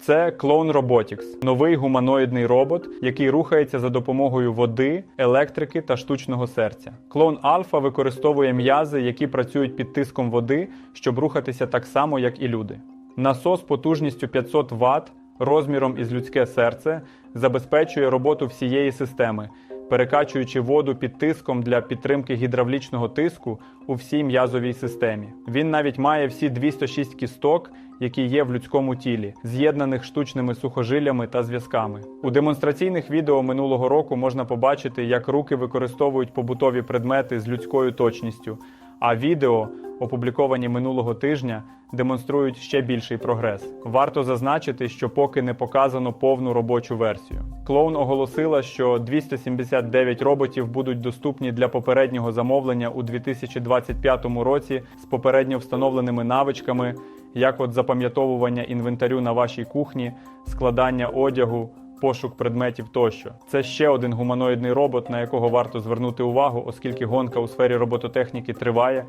Це Clone Robotics – новий гуманоїдний робот, який рухається за допомогою води, електрики та штучного серця. Клон Альфа використовує м'язи, які працюють під тиском води, щоб рухатися так само, як і люди. Насос потужністю 500 Вт розміром із людське серце забезпечує роботу всієї системи, перекачуючи воду під тиском для підтримки гідравлічного тиску у всій м'язовій системі. Він навіть має всі 206 кісток, які є в людському тілі, з'єднаних штучними сухожиллями та зв'язками. У демонстраційних відео минулого року можна побачити, як руки використовують побутові предмети з людською точністю, а відео, опубліковані минулого тижня, демонструють ще більший прогрес. Варто зазначити, що поки не показано повну робочу версію. Клоун оголосила, що 279 роботів будуть доступні для попереднього замовлення у 2025 році з попередньо встановленими навичками, як от запам'ятовування інвентарю на вашій кухні, складання одягу. Пошук предметів тощо. Це ще один гуманоїдний робот, на якого варто звернути увагу, оскільки гонка у сфері робототехніки триває.